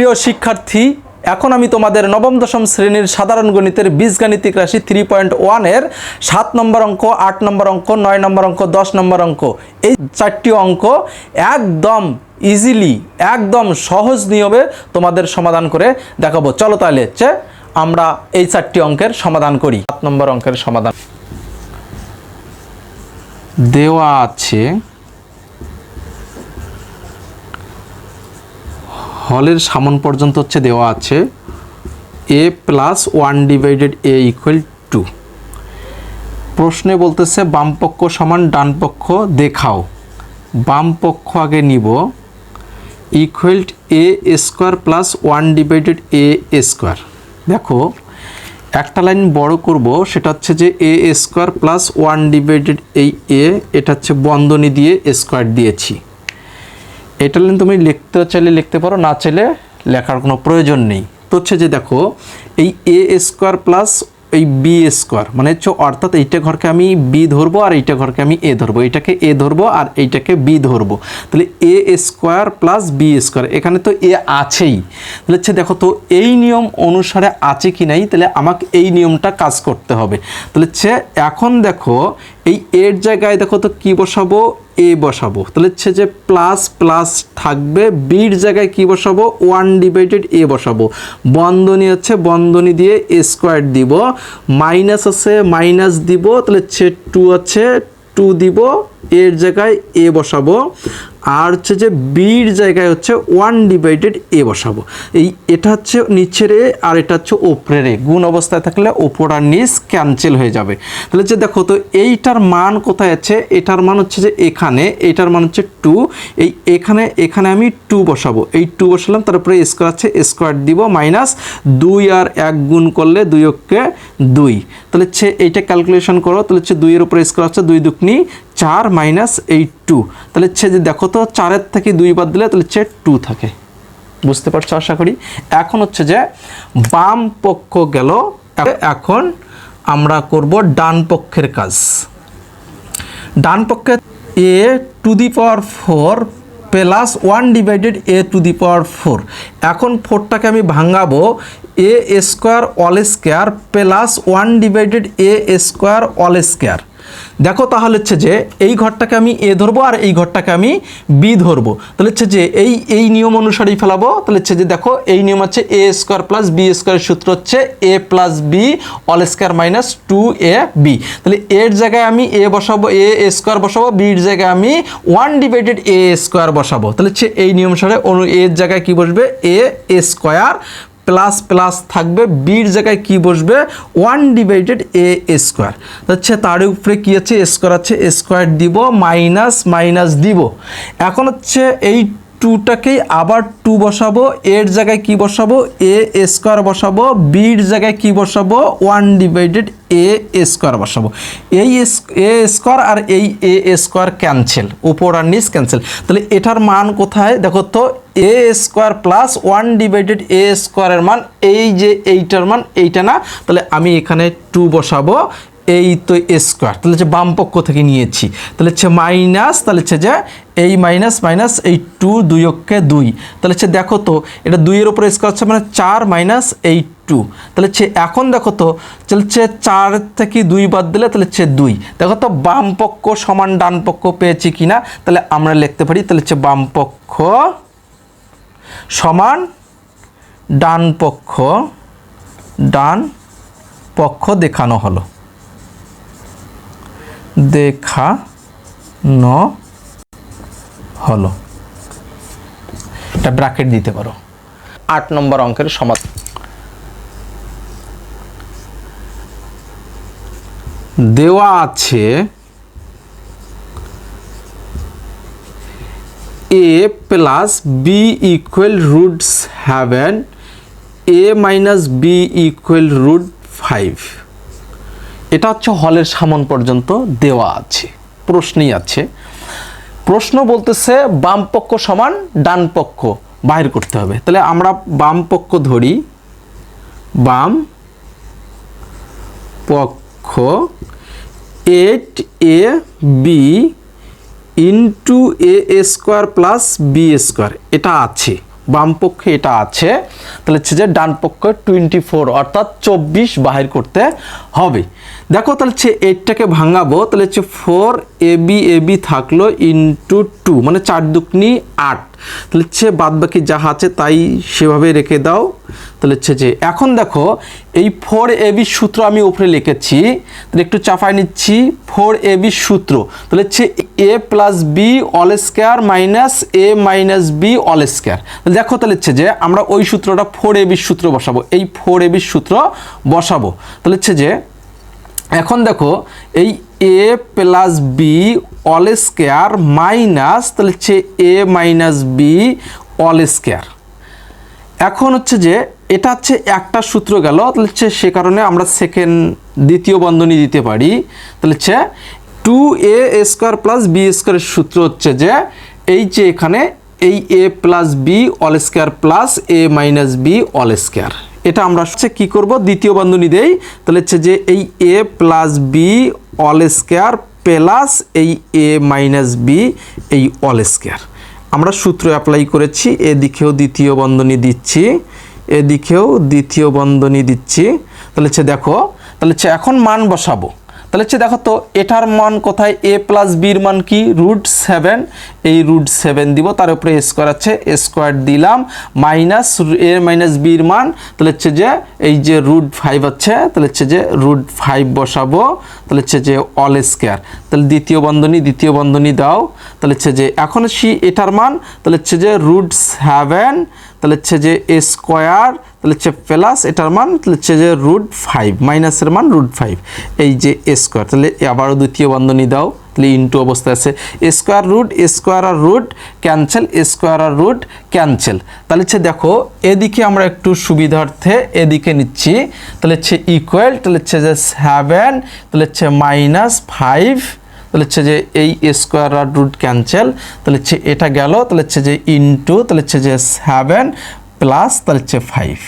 প্রিয় শিক্ষার্থী, এখন আমি তোমাদের নবম, দশম শ্রেণির সাধারণ গণিতের বীজগাণিতিক রাশি থ্রি পয়েন্ট ওয়ানের সাত নম্বর অঙ্ক, আট নম্বর অঙ্ক, নয় নম্বর অঙ্ক, দশ নম্বর অঙ্ক, এই চারটি অঙ্ক একদম ইজিলি একদম সহজ নিয়মে তোমাদের সমাধান করে দেখাবো। চলো তাহলে হচ্ছে আমরা এই চারটি অঙ্কের সমাধান করি। সাত নম্বর অঙ্কের সমাধান। দেওয়া আছে হলের সামন পর্যন্ত হচ্ছে দেওয়া আছে A plus one divided A equal to. প্রশ্নে বলতেছে বামপক্ষ সমান ডান পক্ষ দেখাও। বাম পক্ষ আগে নিব। Equal A square plus one divided A square. দেখো, একটা লাইন বড় করব, সেটা হচ্ছে যে A square plus one divided এই এ, এটা হচ্ছে বন্ধনী দিয়ে স্কোয়ার দিয়েছি। এটা লাইন তুমি লিখতে চাইলে লিখতে পারো, না চাইলে লেখার কোনো প্রয়োজন নেই। তো হচ্ছে যে দেখো, এই এ স্কোয়ার প্লাস এই বি স্কোয়ার মানে হচ্ছে অর্থাৎ এইটা ঘরকে আমি বি ধরবো আর এইটা ঘরকে আমি এ ধরবো। এটাকে এ ধরবো আর এইটাকে বি ধরবো। তাহলে A square plus B square, এখানে তো এ আছেই। তাহলে হচ্ছে দেখো, তো এই নিয়ম অনুসারে আছে কি নাই? তাহলে আমাকে এই নিয়মটা কাজ করতে হবে। তাহলে হচ্ছে এখন দেখো এই এর জায়গায় দেখো তো কি বসাবো? এ বসাবো। তাহলে হচ্ছে যে প্লাস প্লাস থাকবে বির জায়গায় কি বসাবো? ওয়ান ডিভাইডেড এ বসাবো। বন্ধনী হচ্ছে বন্ধনী দিয়ে এ স্কোয়ার দিব। মাইনাস আছে মাইনাস দিব। তাহলে হচ্ছে টু আছে টু দিব। এর জায়গায় এ বসাবো। আর হচ্ছে যে বির জায়গায় হচ্ছে ওয়ান ডিভাইডেড এ বসাবো। এই এটা হচ্ছে নিচের এ, আর এটা হচ্ছে ওপরের এ। গুণ অবস্থায় থাকলে ওপর আর নিচ ক্যান্সেল হয়ে যাবে। তাহলে যে দেখো তো এইটার মান কোথায় আছে? এটার মান হচ্ছে যে এখানে, এটার মান হচ্ছে টু এই এখানে এখানে আমি টু বসাবো। এই টু বসালাম, তারপরে স্কোয়ার আছে স্কোয়ার দিব মাইনাস দুই আর এক গুণ করলে দুই অক্ষে দুই। তাহলে হচ্ছে এইটা ক্যালকুলেশন করো। তাহলে হচ্ছে দুইয়ের উপরে স্কোয়ার হচ্ছে দুই দুকনি চার মাইনাস এই টু তাহলে হচ্ছে যে দেখো তো চারের থেকে দুই বাদ দিলে তাহলে হচ্ছে টু থাকে। বুঝতে পারছ আশা করি? এখন হচ্ছে যে বাম পক্ষ গেল এখন আমরা করব ডান পক্ষের কাজ। ডান পক্ষে A to the power four plus one divided A to the power four. এখন ফোরটাকে আমি ভাঙাবো A square all square plus one divided A square all square. দেখো তাহলে হচ্ছে যে এই ঘরটাকে আমি এ ধরবো আর এই ঘরটাকে আমি বি ধরবো। তাহলে হচ্ছে যে এই এই নিয়ম অনুসারেই ফেলাবো। তাহলে হচ্ছে যে দেখো এই নিয়ম হচ্ছে এ স্কোয়ার প্লাস বি স্কোয়ারের সূত্র হচ্ছে A plus B all square minus two A B তাহলে এর জায়গায় আমি এ বসাবো এ স্কোয়ার বসাবো বির জায়গায় আমি ওয়ান ডিভাইডেড এ স্কোয়ার বসাবো। তাহলে হচ্ছে এই নিয়ম অনুসারে অনু এর জায়গায় কি বসবে? এ স্কোয়ার প্লাস প্লাস থাকবে বির জায়গায় কি বসবে? ওয়ান ডিভাইডেড এ স্কোয়ার হচ্ছে তার উপরে কী আছে? স্কোয়ার আছে স্কোয়ার দিব মাইনাস মাইনাস দিব। এখন হচ্ছে এই টুটাকেই আবার টু বসাবো, এর জায়গায় কি বসাবো? এ স্কোয়ার বসাবো, বির জায়গায় কি বসাবো? ওয়ান ডিভাইডেড এ স্কোয়ার বসাবো। এই এ স্কোয়ার আর এই এ স্কোয়ার ক্যান্সেল, উপর আর নিচ ক্যান্সেল। তাহলে এটার মান কোথায়? দেখো তো, A square plus one divided A স্কোয়ারের মান, এই যে এইটার মান, এইটা না? তাহলে আমি এখানে টু বসাবো এই তো স্কোয়ার তাহলে হচ্ছে বাম পক্ষ থেকে নিয়েছি। তাহলে হচ্ছে মাইনাস তাহলে হচ্ছে যে এই মাইনাস মাইনাস এই টু দুই অক্ষে দুই। তাহলে হচ্ছে দেখো তো, এটা দুইয়ের উপরে স্কোয়ার হচ্ছে মানে চার মাইনাস এই টু তাহলে হচ্ছে এখন দেখো তো চলছে চার থেকে দুই বাদ দিলে তাহলে হচ্ছে দুই। দেখো তো, বাম পক্ষ সমান ডান পক্ষ পেয়েছি কিনা, তাহলে আমরা লিখতে পারি, তাহলে হচ্ছে বাম পক্ষ সমান ডান পক্ষ ডান পক্ষ দেখানো হলো। দেখানো হলো। এটা ব্র্যাকেট দিতে পারো। আট নম্বর অঙ্কের সমাধান। দেওয়া আছে A plus B equal root seven A minus B equal root five. এটা হচ্ছে হলের সামন পর্যন্ত দেওয়া আছে, প্রশ্নই আছে। প্রশ্ন বলতেছে, বাম পক্ষ সমান ডান পক্ষ বাহির করতে হবে। তাহলে আমরা বাম পক্ষ ধরি, বাম পক্ষ eight A B into A square plus B square এটা আছে। বাম পক্ষে এটা আছে, তাহলে হচ্ছে যে ডান পক্ষে টোয়েন্টি ফোর অর্থাৎ চব্বিশ বাহির করতে হবে। দেখো, তাহলে হচ্ছে এইটটাকে ভাঙাবো, তাহলে হচ্ছে four A B A B থাকল ইন্টু টু মানে চার দুকনি আট। তাহলে হচ্ছে বাদ বাকি যাহা আছে তাই সেভাবে রেখে দাও। তাহলে হচ্ছে যে, এখন দেখো, এই ফোর এ বি সূত্র আমি উপরে লিখেছি, তাহলে একটু চাপায় নিচ্ছি ফোর এ বি সূত্র। তাহলে হচ্ছে A plus B all square minus A minus B all square দেখো, তাহলে হচ্ছে যে, আমরা ওই সূত্রটা ফোর এ বির সূত্র বসাবো, এই ফোর এ বির সূত্র বসাবো। তাহলে হচ্ছে যে এখন দেখো, এই A plus B all square minus তাহলে হচ্ছে A minus B all square এখন হচ্ছে যে, এটা হচ্ছে একটা সূত্র গেল, তাহলে হচ্ছে সে কারণে আমরা সেকেন্ড দ্বিতীয় বন্ধনী দিতে পারি। তাহলে হচ্ছে two A square plus B স্কোয়ারের সূত্র হচ্ছে যে, এই যে এখানে এই A plus B all square plus A minus B all square এটা আমরা হচ্ছে কী করব? দ্বিতীয় বন্ধনী দেই। তাহলে হচ্ছে যে এই A plus B all square plus এই এ মাইনাস বি এই অল স্কোয়ার আমরা সূত্র অ্যাপ্লাই করেছি, এদিকেও দ্বিতীয় বন্ধনী দিচ্ছি, এদিকেও দ্বিতীয় বন্ধনী দিচ্ছি। তাহলে হচ্ছে দেখো, তাহলে হচ্ছে এখন মান বসাবো। তাহলে হচ্ছে দেখো তো, এটার মান কোথায়? এ প্লাস বির মান কি? রুট সেভেন এই রুট সেভেন দিব, তার উপরে স্কোয়ার আছে স্কোয়ার দিলাম মাইনাস এ মাইনাস বির মান। তাহলে হচ্ছে যে, এই যে রুট ফাইভ আছে, তাহলে হচ্ছে যে রুট ফাইভ বসাবো, তাহলে হচ্ছে যে অল স্কোয়ার তাহলে দ্বিতীয় বন্ধনী দ্বিতীয় বন্ধনী দাও। তাহলে হচ্ছে যে, এখন সি এটার মান, তাহলে হচ্ছে যে রুট সেভেন তাহলে হচ্ছে যে এ স্কোয়ার তাহলে হচ্ছে প্লাস এটার মান, তাহলে হচ্ছে যে রুট ফাইভ মাইনাসের মান রুট ফাইভ এই যে এ স্কোয়ার তাহলে আবারও দ্বিতীয় বন্ধনী দাও, তাহলে ইন্টু অবস্থায় আছে। A square root A square R root cancel A square আর রুট ক্যান্সেল তাহলে হচ্ছে দেখো, এদিকে আমরা একটু সুবিধার্থে এদিকে নিচ্ছি। তাহলে হচ্ছে ইকুয়াল তাহলে হচ্ছে যে সেভেন তাহলে হচ্ছে মাইনাস ফাইভ তাহলে হচ্ছে যে এই স্কোয়ার আর রুট ক্যান্সেল তাহলে হচ্ছে এটা গেল তাহলে হচ্ছে যে ইন্টু তাহলে হচ্ছে যে সেভেন প্লাস তাহলে হচ্ছে ফাইভ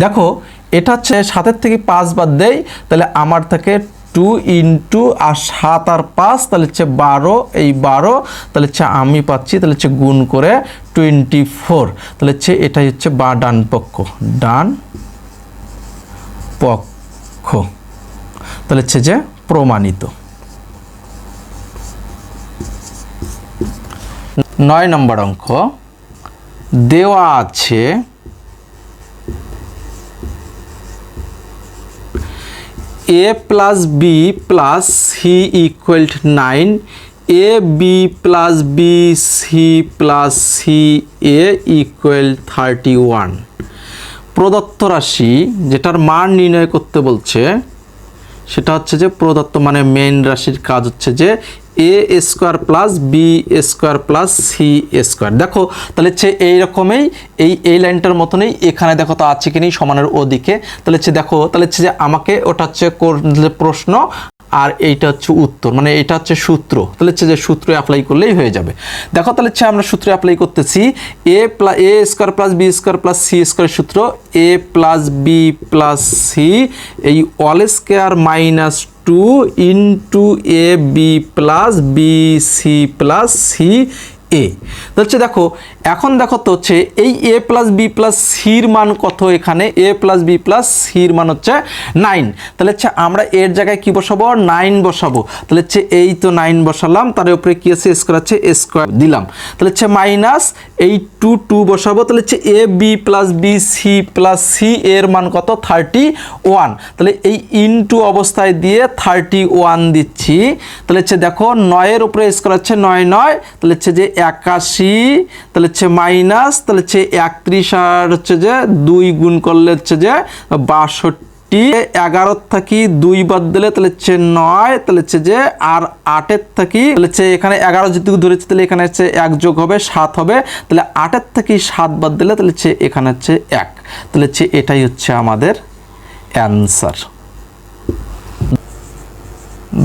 দেখো এটা হচ্ছে সাতের থেকে পাঁচ বাদ দেই তাহলে আমার থেকে টু ইন্টু আর সাত আর পাঁচ তাহলে হচ্ছে বারো এই বারো তাহলে হচ্ছে আমি পাচ্ছি তাহলে হচ্ছে গুণ করে টোয়েন্টি ফোর তাহলে হচ্ছে এটাই হচ্ছে বা ডান পক্ষ ডান পক্ষ তাহলে হচ্ছে যে প্রমাণিত নয় নম্বর অঙ্ক। দেওয়া আছে, A plus B plus C equal nine, A B plus B C plus C A equal thirty one. প্রদত্ত রাশি যেটার মান নির্ণয় করতে বলছে, সেটা হচ্ছে যে প্রদত্ত মানে মেন রাশির কাজ হচ্ছে যে A square plus B square plus C square দেখো, তাহলে হচ্ছে এইরকমই এই এই লাইনটার মতনই এখানে দেখো তো আছে কি নেই, সমানের ওদিকে। তাহলে হচ্ছে দেখো, তাহলে হচ্ছে যে আমাকে ওটা হচ্ছে প্রশ্ন, আর এইটা হচ্ছে উত্তর মানে এটা হচ্ছে সূত্র। তাহলে হচ্ছে যে সূত্র অ্যাপ্লাই করলেই হয়ে যাবে। দেখো, তাহলে হচ্ছে আমরা সূত্র অ্যাপ্লাই করতেছি A plus A square plus B square plus C square সূত্র A plus B plus C এই all square minus two into A B plus B C plus C A হচ্ছে দেখো, এখন দেখো তো হচ্ছে এই এ প্লাস বি প্লাস সির মান কত এখানে? এ প্লাস বি প্লাস সির মান হচ্ছে নাইন তাহলে হচ্ছে আমরা এর জায়গায় কি বসাবো? নাইন বসাবো। তাহলে হচ্ছে এই তো নাইন বসালাম, তার উপরে কি আছে? স্কোয়ার আছে স্কোয়ার দিলাম। তাহলে হচ্ছে মাইনাস এই টু টু বসাবো, তাহলে হচ্ছে A B plus B C plus C এর মান কত? থার্টি ওয়ান তাহলে এই ইনটু অবস্থায় দিয়ে থার্টি ওয়ান দিচ্ছি। তাহলে হচ্ছে দেখো, নয়ের উপরে স্কোয়ার হচ্ছে নয় নয়। তাহলে হচ্ছে যে একাশি, তাহলে হচ্ছে মাইনাস, তাহলে হচ্ছে একত্রিশ আর হচ্ছে যে দুই গুণ করলে হচ্ছে যে বাষট্টি। এগারোর থাকি দুই বাদ দিলে তাহলে হচ্ছে নয়, তাহলে হচ্ছে যে আর আটের থাকি, তাহলে হচ্ছে এখানে এগারো যেটুকু ধরেছে, তাহলে এখানে হচ্ছে এক যোগ হবে সাত হবে, তাহলে আটের থাকি সাত বাদ দিলে তাহলে হচ্ছে এখানে হচ্ছে এক। তাহলে হচ্ছে এটাই হচ্ছে আমাদের অ্যান্সার।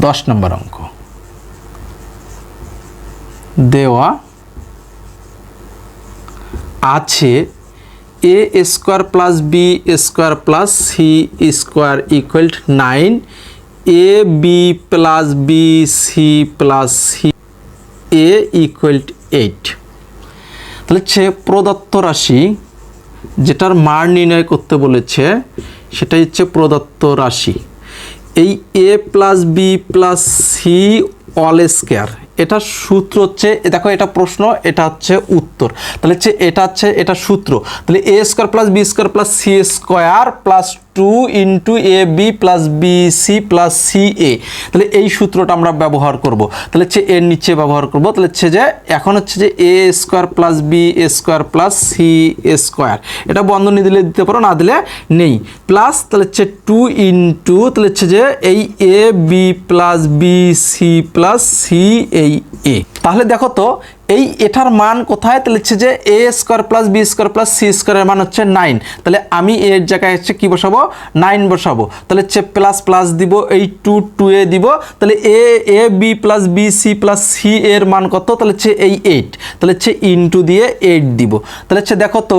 দশ নম্বর অঙ্ক। দেওয়া আছে A square plus B square plus C square equal nine A B plus B C plus C A equal eight তাহলে হচ্ছে প্রদত্ত রাশি, যেটার মান নির্ণয় করতে বলেছে, সেটাই হচ্ছে প্রদত্ত রাশি। এই A plus B plus C all square এটা সূত্র হচ্ছে দেখো এটা প্রশ্ন, এটা হচ্ছে উত্তর। তাহলে হচ্ছে এটা হচ্ছে, এটা সূত্র। তাহলে A square plus B square plus C square plus two into A B plus B C plus C A. তাহলে এই সূত্রটা আমরা ব্যবহার করব। তাহলে হচ্ছে এর নিচে ব্যবহার করব। তাহলে হচ্ছে যে, এখন হচ্ছে যে A square plus B square plus C square. এটা বন্ধনী দিলে দিতে পারো, না দিলে নেই। প্লাস তাহলে হচ্ছে টু ইন্টু, তাহলে হচ্ছে যে এই A B plus B C plus C এই এ। তাহলে দেখো তো এই এটার মান কোথায়? তাহলে হচ্ছে যে A square plus B square plus C স্কোয়ারের মান হচ্ছে নাইন তাহলে আমি এর জায়গায় হচ্ছে কী বসাবো? নাইন বসাবো। তাহলে হচ্ছে প্লাস প্লাস দিব, এই টু টু এ দিব। তাহলে এ A B plus B C plus C এর মান কত? তাহলে হচ্ছে এই এইট তাহলে হচ্ছে ইনটু দিয়ে এইট দিব। তাহলে হচ্ছে দেখো তো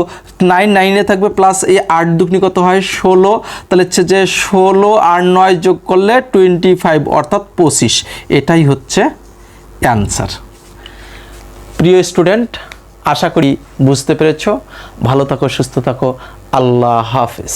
নাইন নাইনে থাকবে প্লাস এই আট দুগ্নি কত হয়? ষোলো। তাহলে হচ্ছে যে ষোলো আর নয় যোগ করলে টোয়েন্টি ফাইভ অর্থাৎ পঁচিশ। এটাই হচ্ছে অ্যান্সার প্রিয় স্টুডেন্ট আশা করি বুঝতে পেরেছ। ভালো থাকো সুস্থ থাকো। আল্লাহ হাফেজ।